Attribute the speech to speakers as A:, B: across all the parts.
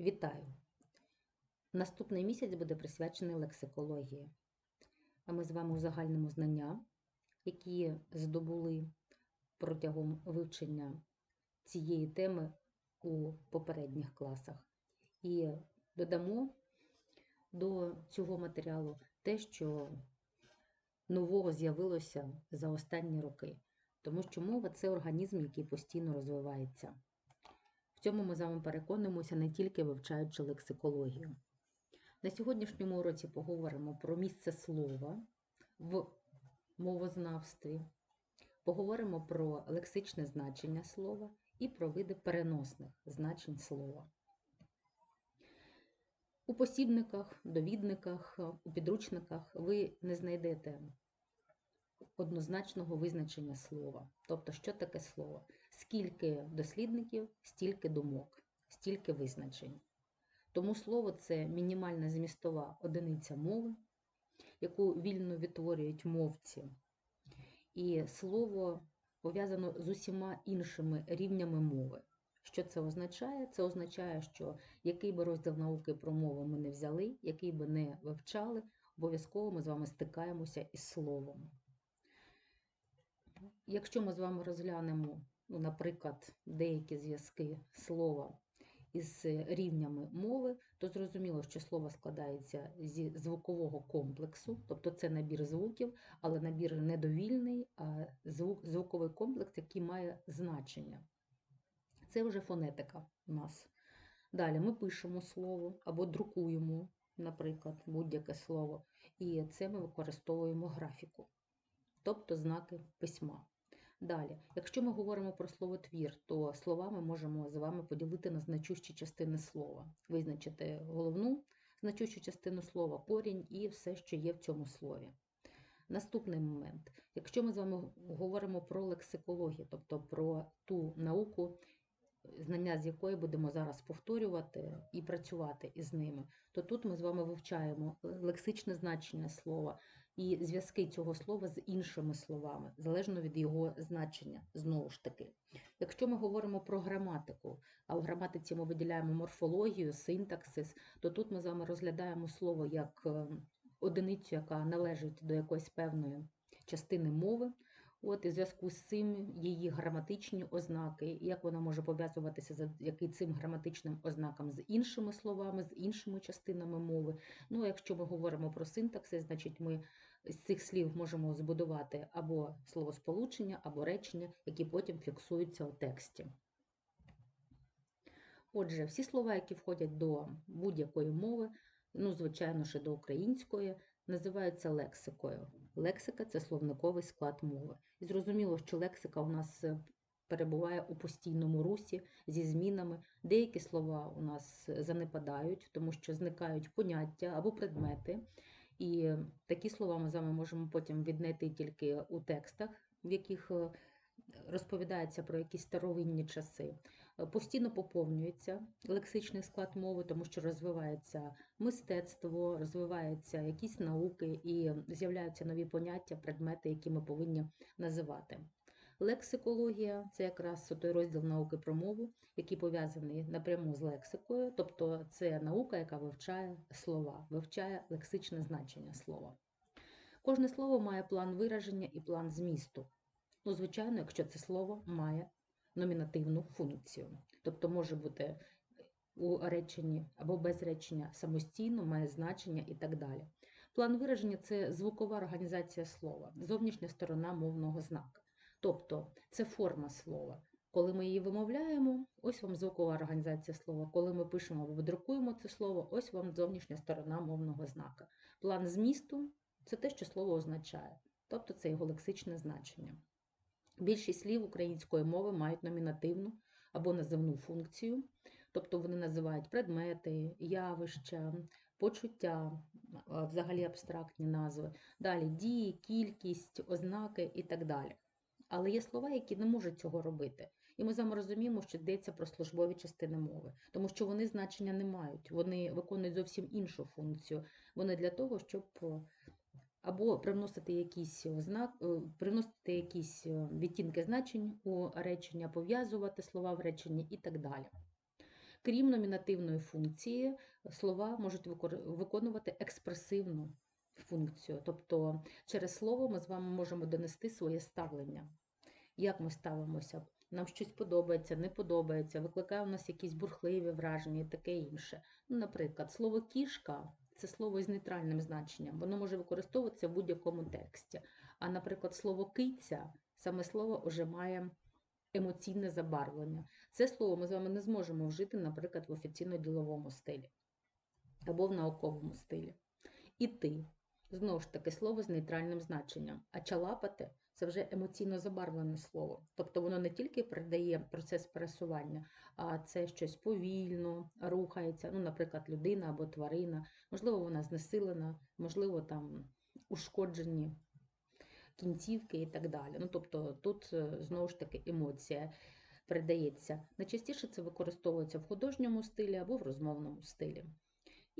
A: Вітаю! Наступний місяць буде присвячений лексикології. А ми з вами узагальнимо знання, які здобули протягом вивчення цієї теми у попередніх класах. І додамо до цього матеріалу те, що нового з'явилося за останні роки. Тому що мова це організм, який постійно розвивається. В цьому ми з вами переконуємося не тільки вивчаючи лексикологію. На сьогоднішньому уроці поговоримо про місце слова в мовознавстві, поговоримо про лексичне значення слова і про види переносних значень слова. У посібниках, довідниках, у підручниках ви не знайдете однозначного визначення слова. Тобто, що таке слово? Скільки дослідників, стільки думок, стільки визначень. Тому слово це мінімальна змістова одиниця мови, яку вільно відтворюють мовці. І слово пов'язано з усіма іншими рівнями мови. Що це означає? Це означає, що який би розділ науки про мову ми не взяли, який би не вивчали, обов'язково ми з вами стикаємося із словом. Якщо ми з вами розглянемо, ну, наприклад, деякі зв'язки слова із рівнями мови, то зрозуміло, що слово складається зі звукового комплексу, тобто це набір звуків, але набір недовільний, а звук, звуковий комплекс, який має значення. Це вже фонетика у нас. Далі ми пишемо слово або друкуємо, наприклад, будь-яке слово, і це ми використовуємо графіку, тобто знаки письма. Далі, якщо ми говоримо про словотвір, то слова ми можемо з вами поділити на значущі частини слова, визначити головну значущу частину слова, корінь і все, що є в цьому слові. Наступний момент. Якщо ми з вами говоримо про лексикологію, тобто про ту науку, знання з якої будемо зараз повторювати і працювати із ними, то тут ми з вами вивчаємо лексичне значення слова і зв'язки цього слова з іншими словами, залежно від його значення, знову ж таки. Якщо ми говоримо про граматику, а в граматиці ми виділяємо морфологію, синтаксис, то тут ми з вами розглядаємо слово як одиницю, яка належить до якоїсь певної частини мови. От, і зв'язку з цим її граматичні ознаки, як вона може пов'язуватися завдяки цим граматичним ознакам з іншими словами, з іншими частинами мови. Ну, якщо ми говоримо про синтаксис, значить ми з цих слів можемо збудувати або словосполучення, або речення, які потім фіксуються у тексті. Отже, всі слова, які входять до будь-якої мови, ну, звичайно, ще до української, називаються лексикою. Лексика це словниковий склад мови. І зрозуміло, що лексика у нас перебуває у постійному русі зі змінами. Деякі слова у нас занепадають, тому що зникають поняття або предмети. І такі слова ми з вами можемо потім віднайти тільки у текстах, в яких розповідається про якісь старовинні часи. Постійно поповнюється лексичний склад мови, тому що розвивається мистецтво, розвиваються якісь науки і з'являються нові поняття, предмети, які ми повинні називати. Лексикологія це якраз той розділ науки про мову, який пов'язаний напряму з лексикою, тобто це наука, яка вивчає слова, вивчає лексичне значення слова. Кожне слово має план вираження і план змісту. Ну, звичайно, якщо це слово має номінативну функцію, тобто може бути у реченні або без речення самостійно, має значення і так далі. План вираження це звукова організація слова, зовнішня сторона мовного знака. Тобто це форма слова. Коли ми її вимовляємо, ось вам звукова організація слова. Коли ми пишемо або друкуємо це слово, ось вам зовнішня сторона мовного знака. План змісту це те, що слово означає, тобто це його лексичне значення. Більшість слів української мови мають номінативну або називну функцію, тобто вони називають предмети, явища, почуття, взагалі абстрактні назви, далі дії, кількість, ознаки і так далі. Але є слова, які не можуть цього робити. І ми з вами розуміємо, що йдеться про службові частини мови, тому що вони значення не мають, вони виконують зовсім іншу функцію. Вони для того, щоб або привносити якісь ознак, е, привносити якісь відтінки значень у речення, пов'язувати слова в реченні і так далі. Крім номінативної функції, слова можуть виконувати експресивну функцію. Тобто через слово ми з вами можемо донести своє ставлення. Як ми ставимося? Нам щось подобається, не подобається, викликає у нас якісь бурхливі враження і таке інше. Ну, наприклад, слово кішка це слово із нейтральним значенням. Воно може використовуватися в будь-якому тексті. А, наприклад, слово киця, саме слово вже має емоційне забарвлення. Це слово ми з вами не зможемо вжити, наприклад, в офіційно-діловому стилі або в науковому стилі. І ти знову ж таки слово з нейтральним значенням. А чалапати це вже емоційно забарвлене слово. Тобто воно не тільки передає процес пересування, а це щось повільно рухається. Ну, наприклад, людина або тварина, можливо, вона знесилена, можливо, там ушкоджені кінцівки і так далі. Ну, тобто тут е, знову ж таки емоція передається. Найчастіше це використовується в художньому стилі або в розмовному стилі.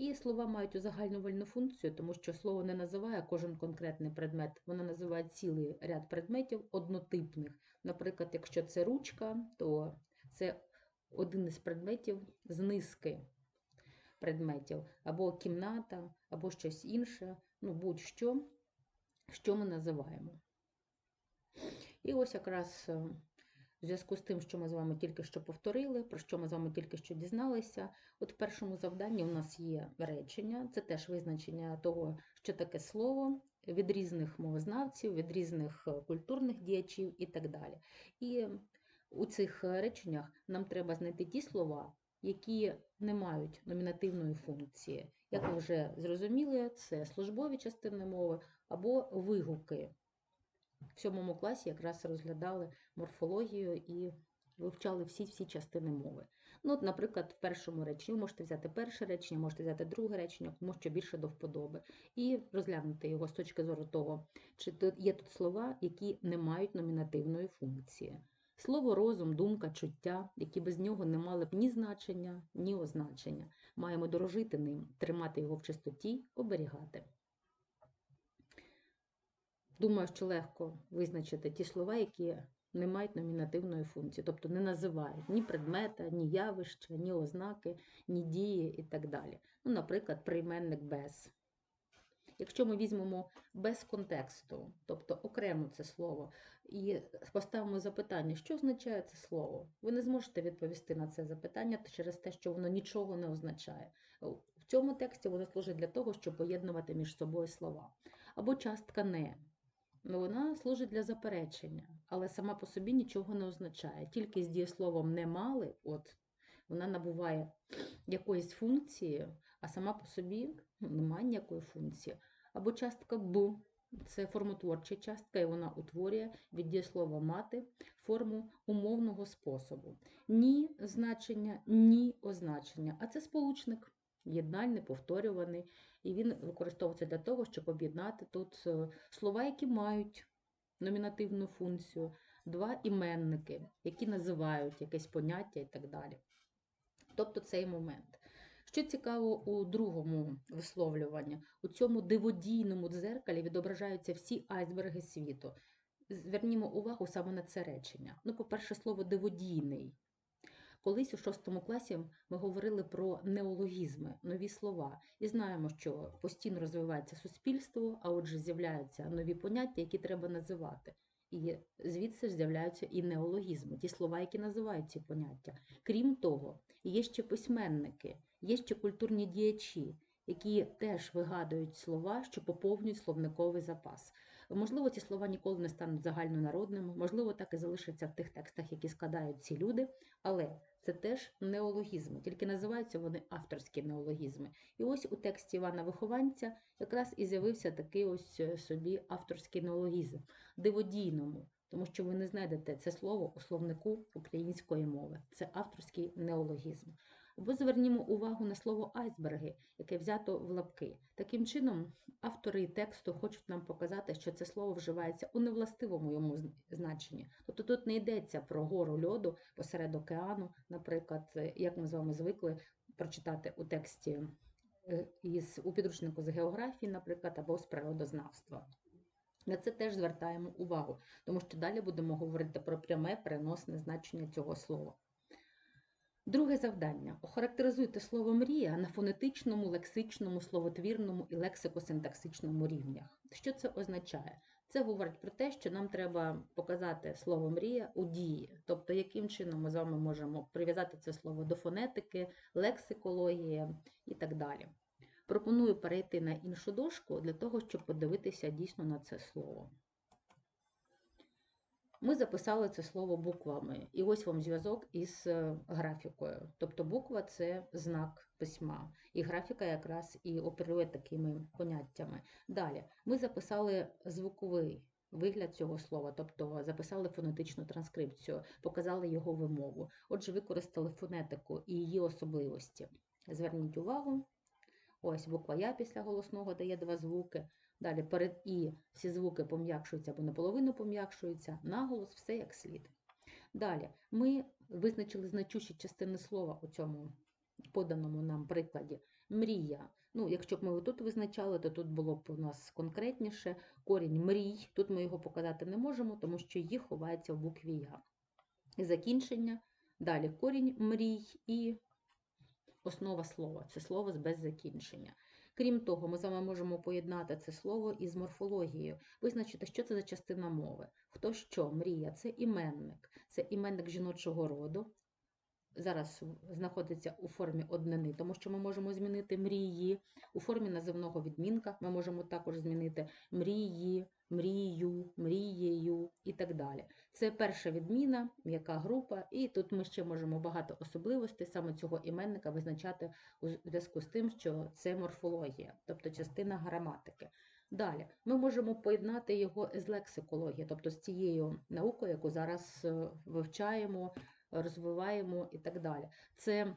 A: І слова мають узагальнювальну функцію, тому що слово не називає кожен конкретний предмет, воно називає цілий ряд предметів однотипних. Наприклад, якщо це ручка, то це один із предметів з низки предметів, або кімната, або щось інше, ну будь-що, що ми називаємо. І ось якраз е, в зв'язку з тим, що ми з вами тільки що повторили, про що ми з вами тільки що дізналися. От в першому завданні у нас є речення, це теж визначення того, що таке слово від різних мовознавців, від різних е, культурних діячів і так далі. І у цих реченнях нам треба знайти ті слова, які не мають номінативної функції. Як ви вже зрозуміли, це службові частини мови або вигуки. В сьомому класі якраз розглядали морфологію і вивчали всі-всі частини мови. Ну, от, наприклад, в першому реченні можете взяти перше речення, можете взяти друге речення, кому що більше до вподоби, і розглянути його з точки зору того, чи є тут слова, які не мають номінативної функції. Слово розум, думка, чуття, які без нього не мали б ні значення, ні означення. Маємо дорожити ним, тримати його в чистоті, оберігати. Думаю, що легко визначити ті слова, які не мають номінативної функції, тобто не називають ні предмета, ні явища, ні ознаки, ні дії і так далі. Ну, наприклад, прийменник без. Якщо ми візьмемо без контексту, тобто окремо це слово, і поставимо запитання, що означає це слово, ви не зможете відповісти на це запитання через те, що воно нічого не означає. В цьому тексті воно служить для того, щоб поєднувати між собою слова. Або частка не. Ну, вона служить для заперечення, але сама по собі нічого не означає. Тільки з дієсловом не мали, от вона набуває якоїсь функції, а сама по собі ну, немає ніякої функції. Або частка б це формотворча частка, і вона утворює від дієслова мати форму умовного способу. Ні значення, ні означення, а це сполучник. Єднальний, повторюваний, і він використовується для того, щоб об'єднати тут е, слова, які мають номінативну функцію, два іменники, які називають якесь поняття і так далі. Тобто цей момент. Що цікаво у другому висловлюванні, у цьому диводійному дзеркалі відображаються всі айсберги світу. Звернімо увагу саме на це речення. Ну, по-перше, слово диводійний. Колись у шостому класі ми говорили про неологізми, нові слова, і знаємо, що постійно розвивається суспільство, а отже, з'являються нові поняття, які треба називати. І звідси з'являються і неологізми, ті слова, які називають ці поняття. Крім того, є ще письменники, є ще культурні діячі, які теж вигадують слова, що поповнюють словниковий запас. Можливо, ці слова ніколи не стануть загальнонародними, можливо, так і залишаться в тих текстах, які складають ці люди, але це теж неологізми, тільки називаються вони авторські неологізми. І ось у тексті Івана Вихованця якраз і з'явився такий ось е, собі авторський неологізм диводійному, тому що ви не знайдете це слово у словнику української мови. Це авторський неологізм. Або звернімо увагу на слово айсберги, яке взято в лапки. Таким чином, автори тексту хочуть нам показати, що це слово вживається у невластивому йому значенні. Тобто тут не йдеться про гору льоду посеред океану, наприклад, е, як ми з вами звикли прочитати у тексті е, із у підручнику з географії, наприклад, або з природознавства. На це теж звертаємо увагу, тому що далі будемо говорити про пряме переносне значення цього слова. Друге завдання. Охарактеризуйте слово мрія на фонетичному, лексичному, словотвірному і лексико-синтаксичному рівнях. Що це означає? Це говорить про те, що нам треба показати слово мрія у дії, тобто яким чином ми з вами можемо прив'язати це слово до фонетики, лексикології і так далі. Пропоную перейти на іншу дошку для того, щоб подивитися дійсно на це слово. Ми записали це слово буквами, і ось вам зв'язок із е, графікою. Тобто буква це знак письма, і графіка якраз і оперує такими поняттями. Далі ми записали звуковий вигляд цього слова, тобто записали фонетичну транскрипцію, показали його вимову. Отже, використали фонетику і її особливості. Зверніть увагу, ось буква Я після голосного дає два звуки. Далі перед І всі звуки пом'якшуються або наполовину пом'якшуються, наголос все як слід. Далі ми визначили значущі частини слова у цьому поданому нам прикладі. Мрія. Ну, Якщо б ми тут визначали, то тут було б у нас конкретніше. Корінь мрій. Тут ми його показати не можемо, тому що їх ховається в букві Я. І закінчення. Далі корінь мрій і основа слова. Це слово без закінчення. Крім того, ми з вами можемо поєднати це слово із морфологією, визначити, що це за частина мови. Хто що, мрія, це іменник, це іменник жіночого роду. Зараз знаходиться у формі однини, тому що ми можемо змінити мрії. У формі називного відмінка ми можемо також змінити мрії, мрію, мрією і так далі. Це перша відміна, м'яка група, і тут ми ще можемо багато особливостей саме цього іменника визначати у зв'язку з тим, що це морфологія, тобто частина граматики. Далі ми можемо поєднати його з лексикологією, тобто з цією наукою, яку зараз е, вивчаємо, розвиваємо і так далі. Це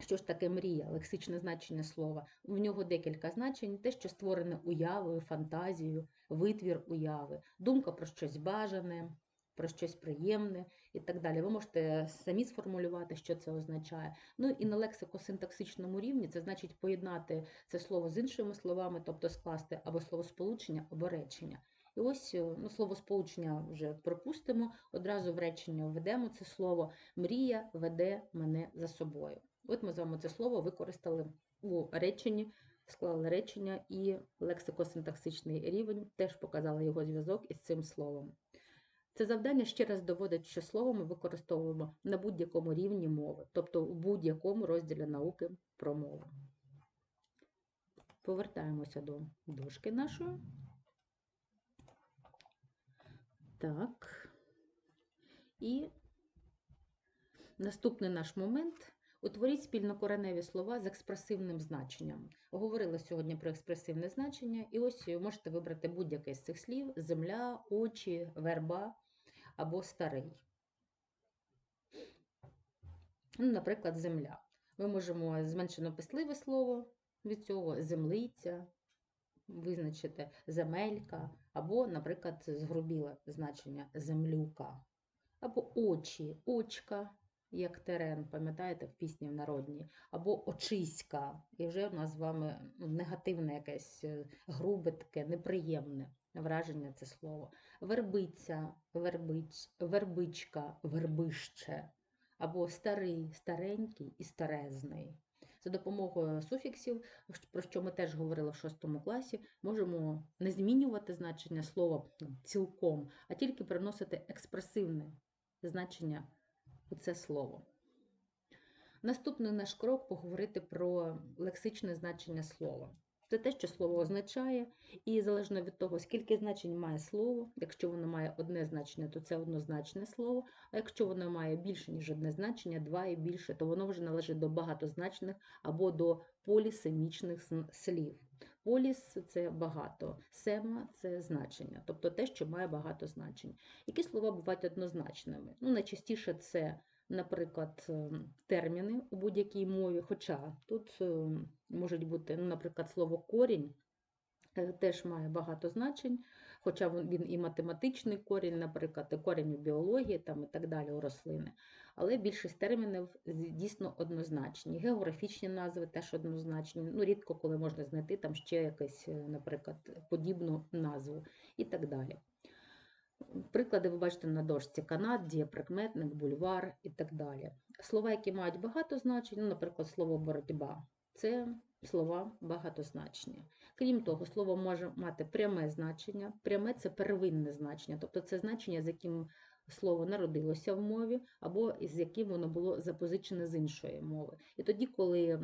A: що ж таке мрія, лексичне значення слова? В нього декілька значень: те, що створене уявою, фантазією, витвір уяви, думка про щось бажане, про щось приємне і так далі. Ви можете самі сформулювати, що це означає. Ну і на лексико-синтаксичному рівні це значить поєднати це слово з іншими словами, тобто скласти або словосполучення, або речення. І ось ну, словосполучення вже пропустимо, одразу в речення введемо це слово Мрія веде мене за собою. От ми з вами це слово використали у реченні, склали речення і лексико-синтаксичний рівень теж показали його зв'язок із цим словом. Це завдання ще раз доводить, що слово ми використовуємо на будь-якому рівні мови, тобто у будь-якому розділі науки про мову. Повертаємося до дошки нашої. Так. І наступний наш момент Утворіть спільнокореневі слова з експресивним значенням. Говорили сьогодні про експресивне значення, і ось можете вибрати будь-яке з цих слів: земля, очі, верба або старий. Ну, Наприклад, земля. Ми можемо зменшено писливе слово від цього землиця, визначити земелька, або, наприклад, згрубіле значення землюка, або очі, очка як терен, пам'ятаєте, в пісні в народній, або очиська, і вже у нас з вами негативне якесь е, грубе, таке неприємне враження це слово. Вербиця, вербич, вербичка, вербище, або старий, старенький і старезний. За допомогою суфіксів, про що ми теж говорили в шостому класі, можемо не змінювати значення слова цілком, а тільки приносити експресивне значення у це слово. Наступний наш крок поговорити про лексичне значення слова. Це те, що слово означає, і залежно від того, скільки значень має слово, якщо воно має одне значення, то це однозначне слово, а якщо воно має більше, ніж одне значення, два і більше, то воно вже належить до багатозначних або до полісемічних слів. Поліс це багато, сема це значення, тобто те, що має багато значень. Які слова бувають однозначними? Ну, Найчастіше це, наприклад, ем, терміни у будь-якій мові, хоча тут ем, можуть бути, ну, наприклад, слово корінь е, теж має багато значень, хоча він і математичний корінь, наприклад, корінь у біології там, і так далі у рослини але більшість термінів дійсно однозначні. Географічні назви теж однозначні. Ну, рідко коли можна знайти там ще якусь, е, наприклад, подібну назву і так далі. Приклади ви бачите на дошці канат, дієприкметник, бульвар і так далі. слова, які мають багато значень, ну, наприклад, слово боротьба, це слова багатозначні. Крім того, слово може мати пряме значення. Пряме це первинне значення, тобто це значення, з яким слово народилося в мові, або з яким воно було запозичене з іншої мови. І тоді, коли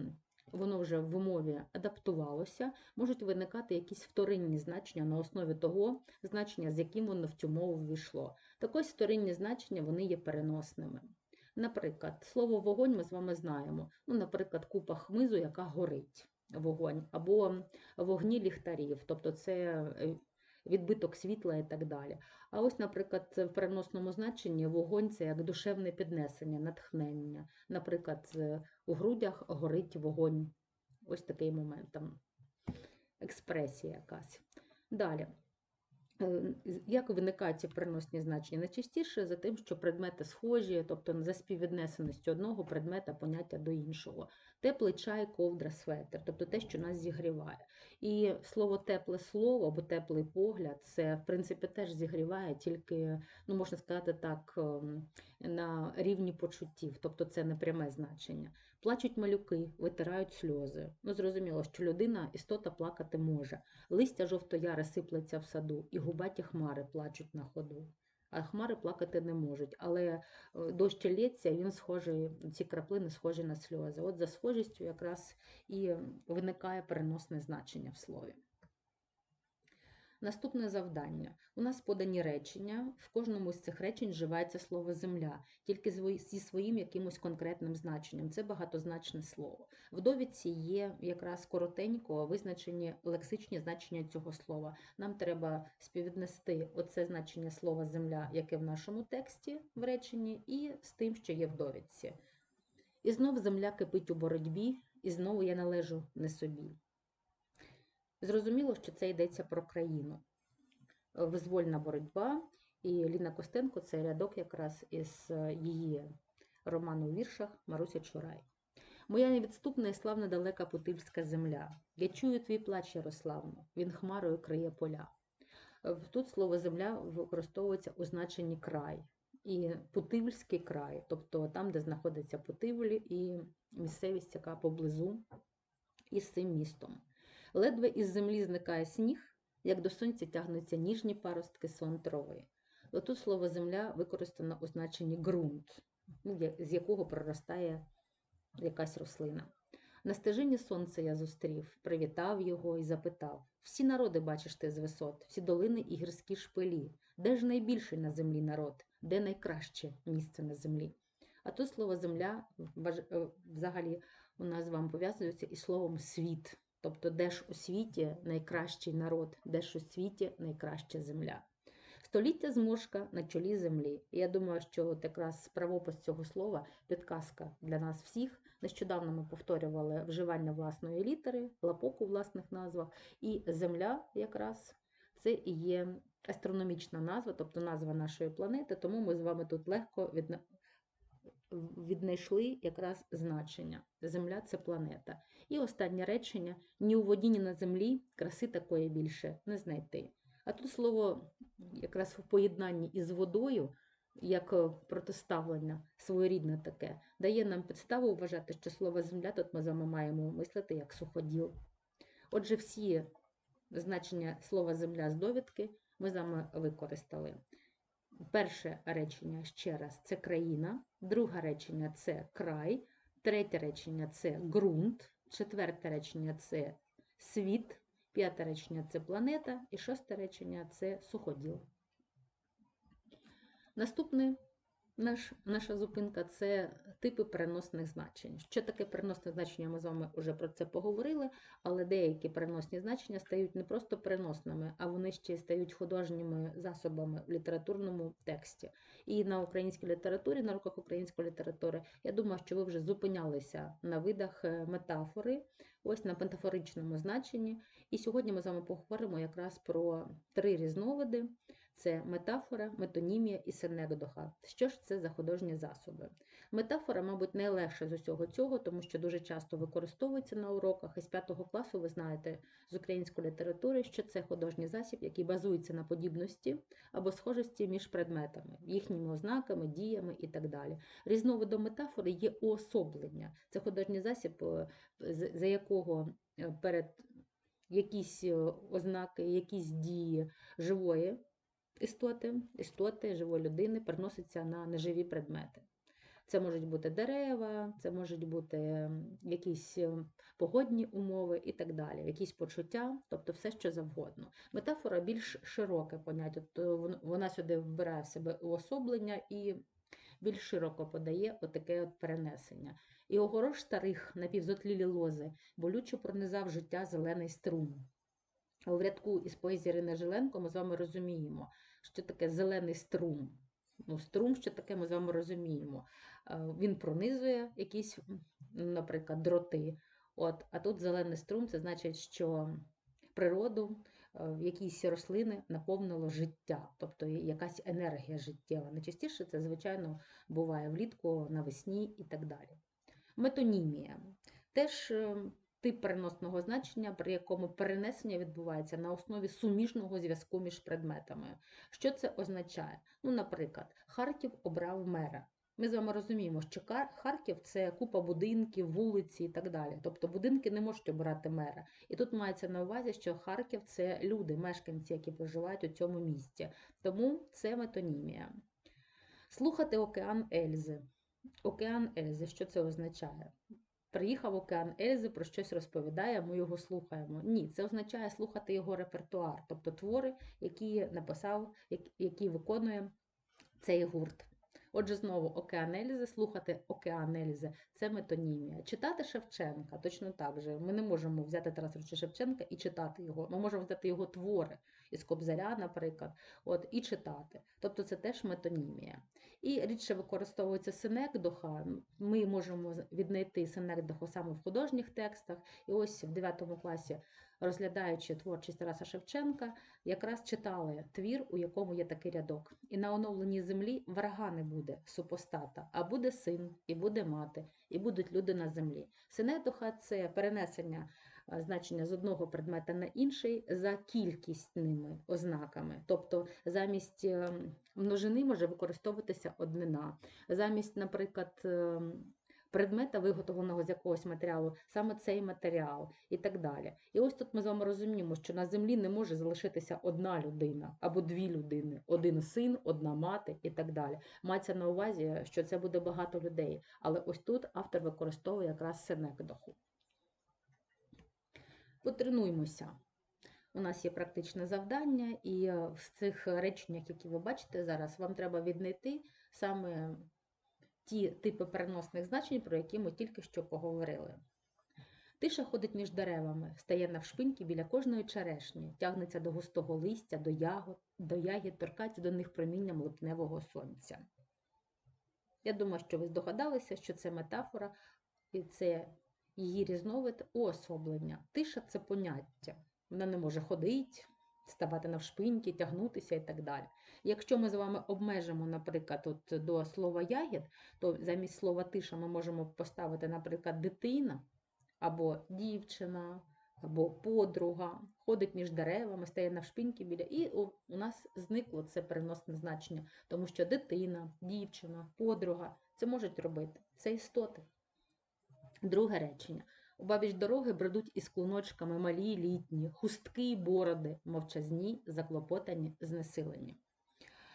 A: воно вже в мові адаптувалося, можуть виникати якісь вторинні значення на основі того значення, з яким воно в цю мову ввійшло. Так ось вторинні значення вони є переносними. Наприклад, слово вогонь ми з вами знаємо. Ну, наприклад, купа хмизу, яка горить вогонь, або вогні ліхтарів, тобто це е, відбиток світла і так далі. А ось, наприклад, в переносному значенні вогонь це як душевне піднесення, натхнення. Наприклад, у грудях горить вогонь. Ось такий момент там експресія якась. Далі. Е, як виникають ці переносні значення? Найчастіше за тим, що предмети схожі, тобто за співвіднесеності одного предмета поняття до іншого. Теплий чай, ковдра, светр, тобто те, що нас зігріває. І слово тепле слово або теплий погляд, це, в принципі, теж зігріває, тільки, ну, можна сказати так, ем, на рівні почуттів, тобто це не пряме значення. Плачуть малюки, витирають сльози. Ну, зрозуміло, що людина істота плакати може. Листя жовтояре сиплеться в саду, і губаті хмари плачуть на ходу. А хмари плакати не можуть. Але е, дощ лється, він схожий, ці краплини схожі на сльози. От за схожістю якраз і виникає переносне значення в слові. Наступне завдання. У нас подані речення. В кожному з цих речень вживається слово земля, тільки зі своїм якимось конкретним значенням. Це багатозначне слово. В довідці є якраз коротенько визначені лексичні значення цього слова. Нам треба співвіднести оце значення слова земля, яке в нашому тексті в реченні, і з тим, що є в довідці. І знов земля кипить у боротьбі, і знову я належу не собі. Зрозуміло, що це йдеться про країну. Визвольна боротьба, і Ліна Костенко це рядок якраз із е, її роману у віршах Маруся Чурай. Моя невідступна і славна далека Путильська земля. Я чую твій плач, Ярославно, він хмарою криє поля. Тут слово земля використовується у значенні край. І Путивльський край, тобто там, де знаходиться Путивлі і місцевість, яка поблизу із цим містом. Ледве із землі зникає сніг, як до сонця тягнуться ніжні паростки сон трави. Отут слово земля використано у значенні ґрунт, ну, з якого проростає якась рослина. На стежині сонце я зустрів, привітав його і запитав всі народи бачиш ти з висот, всі долини і гірські шпилі, де ж найбільший на землі народ, де найкраще місце на землі? А тут слово земля е, взагалі у нас вами пов'язується із словом світ. Тобто, де ж у світі найкращий народ, де ж у світі найкраща земля. Століття зморшка на чолі землі. Я думаю, що от якраз правопис цього слова підказка для нас всіх. Нещодавно ми повторювали вживання власної літери, лапок у власних назвах, і земля якраз це і є астрономічна назва, тобто назва нашої планети, тому ми з вами тут легко віднайшли якраз значення. Земля це планета. І останнє речення: ні у воді, ні на землі краси такої більше не знайти. А тут слово якраз в поєднанні із водою, як е, протиставлення своєрідне таке, дає нам підставу вважати, що слово земля тут ми маємо мислити як суходіл. Отже, всі значення слова земля з довідки ми з вами використали. Перше речення ще раз це країна, друге речення це край, третє речення це ґрунт, четверте речення це світ, п'яте речення це планета, і шосте речення це суходіл. Наступне наш, наша зупинка це типи переносних значень. Що таке переносне значення? Ми з вами вже про це поговорили, але деякі переносні значення стають не просто переносними, а вони ще стають художніми засобами в літературному тексті. І на українській літературі, на руках української літератури, я думаю, що ви вже зупинялися на видах е, метафори, ось на пентафоричному значенні. І сьогодні ми з вами поговоримо якраз про три різновиди це метафора, метонімія і синекдоха. Що ж це за художні засоби? Метафора, мабуть, найлегша з усього цього, тому що дуже часто використовується на уроках. І з 5 класу ви знаєте з української літератури, що це художній засіб, який базується на подібності або схожості між предметами, їхніми ознаками, діями і так далі. Різновидом метафори є уособлення. Це художній засіб, е, за якого е, перед якісь е, ознаки, якісь дії живої істоти, істоти живої людини переносяться на неживі предмети. Це можуть бути дерева, це можуть бути якісь е, погодні умови і так далі, якісь почуття, тобто все, що завгодно. Метафора більш широке поняття, то вона сюди вбирає в себе уособлення і більш широко подає отаке от перенесення. І огорош старих напівзотлілі лози болюче пронизав життя зелений струм. У рядку із поезії Ірини Жиленко ми з вами розуміємо, що таке зелений струм. Ну, струм, що таке ми з вами розуміємо. Е, Він пронизує якісь, наприклад, дроти. От, а тут зелений струм це значить, що природу, е, якісь рослини наповнило життя, тобто якась енергія життєва. Найчастіше це, звичайно, буває влітку, навесні і так далі. Метонімія теж е, тип переносного значення, при якому перенесення відбувається на основі суміжного зв'язку між предметами. Що це означає? Ну, наприклад, Харків обрав мера. Ми з вами розуміємо, що Харків це купа будинків, вулиці і так далі. Тобто будинки не можуть обирати мера. І тут мається на увазі, що Харків це люди, мешканці, які проживають у цьому місті. Тому це метонімія. Слухати океан Ельзи. Океан Ельзи, що це означає? Приїхав океан Ельзи, про щось розповідає, ми його слухаємо. Ні, це означає слухати його репертуар, тобто твори, які написав, які виконує цей гурт. Отже, знову океан Ельзи, слухати океан Ельзи – це метонімія. Читати Шевченка точно так же. Ми не можемо взяти Тараса Шевченка і читати його. Ми можемо взяти його твори із Кобзаря, наприклад, от, і читати. Тобто це теж метонімія. І рідше використовується синекдоха. Ми можемо віднайти синекдоху саме в художніх текстах. І ось в 9 класі, розглядаючи творчість Тараса Шевченка, якраз читали твір, у якому є такий рядок. І на оновленій землі врага не буде супостата, а буде син, і буде мати, і будуть люди на землі. Синедоха це перенесення е, значення з одного предмета на інший за кількісними ознаками. Тобто замість е, множини може використовуватися однина. Замість, наприклад, е, предмета, виготовленого з якогось матеріалу, саме цей матеріал і так далі. І ось тут ми з вами розуміємо, що на землі не може залишитися одна людина або дві людини, один син, одна мати і так далі. Мається на увазі, що це буде багато людей. Але ось тут автор використовує якраз синекдоху. Потренуймося. У нас є практичне завдання, і е, в цих реченнях, які ви бачите зараз, вам треба віднайти саме ті типи переносних значень, про які ми тільки що поговорили. Тиша ходить між деревами, стає навшпиньки біля кожної черешні, тягнеться до густого листя, до ягод, до ягід, торкається до них промінням липневого сонця. Я думаю, що ви здогадалися, що це метафора, і це її різновид уособлення. Тиша це поняття. Вона не може ходити, ставати навшпиньки, тягнутися і так далі. Якщо ми з вами обмежимо, наприклад, от до слова ягід, то замість слова тиша ми можемо поставити, наприклад, дитина або дівчина, або подруга, ходить між деревами, стає навшпиньки біля. І у, нас зникло це переносне значення, тому що дитина, дівчина, подруга це можуть робити. Це істоти. Друге речення. Обабіч дороги бредуть із клуночками малі, літні, хустки й бороди, мовчазні, заклопотані, знесилені.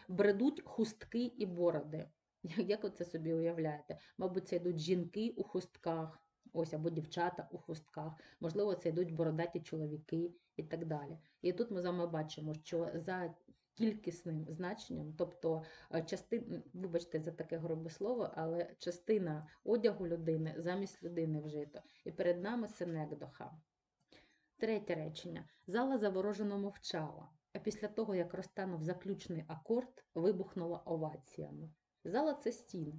A: Бредуть хустки і бороди. Як ви це собі уявляєте? Мабуть, це йдуть жінки у хустках, ось або дівчата у хустках, можливо, це йдуть бородаті чоловіки і так далі. І тут ми з вами бачимо, що за кількісним значенням, тобто частина, вибачте за таке грубе слово, але частина одягу людини замість людини вжито. І перед нами синекдоха. Третє речення. Зала заворожено мовчала, а після того, як розтанув заключний акорд, вибухнула оваціями. Зала це стіни.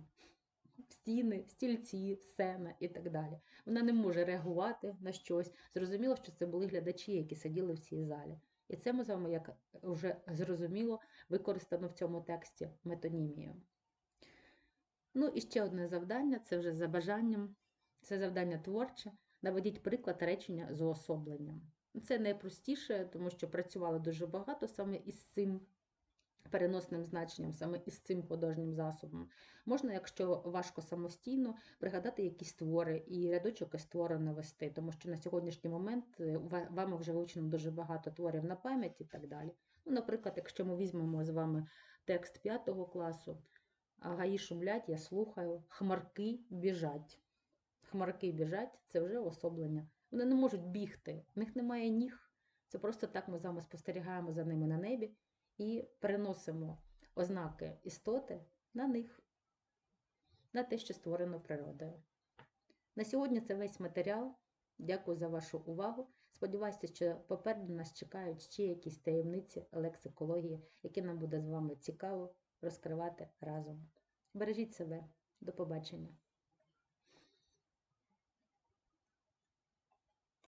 A: Стіни, стільці, сцена і так далі. Вона не може реагувати на щось. Зрозуміло, що це були глядачі, які сиділи в цій залі. І це ми з вами, як вже зрозуміло, використано в цьому тексті метонімію. Ну і ще одне завдання це вже за бажанням, це завдання творче. Наведіть приклад речення з уособленням. Це найпростіше, тому що працювали дуже багато саме із цим переносним значенням, саме із цим художнім засобом. Можна, якщо важко самостійно, пригадати якісь твори і рядочок із твора навести, тому що на сьогоднішній момент е, вами вже вивчено дуже багато творів на пам'ять і так далі. Ну, наприклад, якщо ми візьмемо з вами текст 5 класу, гаї шумлять, я слухаю, хмарки біжать. Хмарки біжать це вже особлення. Вони не можуть бігти, в них немає ніг. Це просто так ми з вами спостерігаємо за ними на небі і переносимо ознаки істоти на них, на те, що створено природою. На сьогодні це весь матеріал. Дякую за вашу увагу. Сподіваюся, що попереду нас чекають ще якісь таємниці лексикології, які нам буде з вами цікаво розкривати разом. Бережіть себе. До побачення!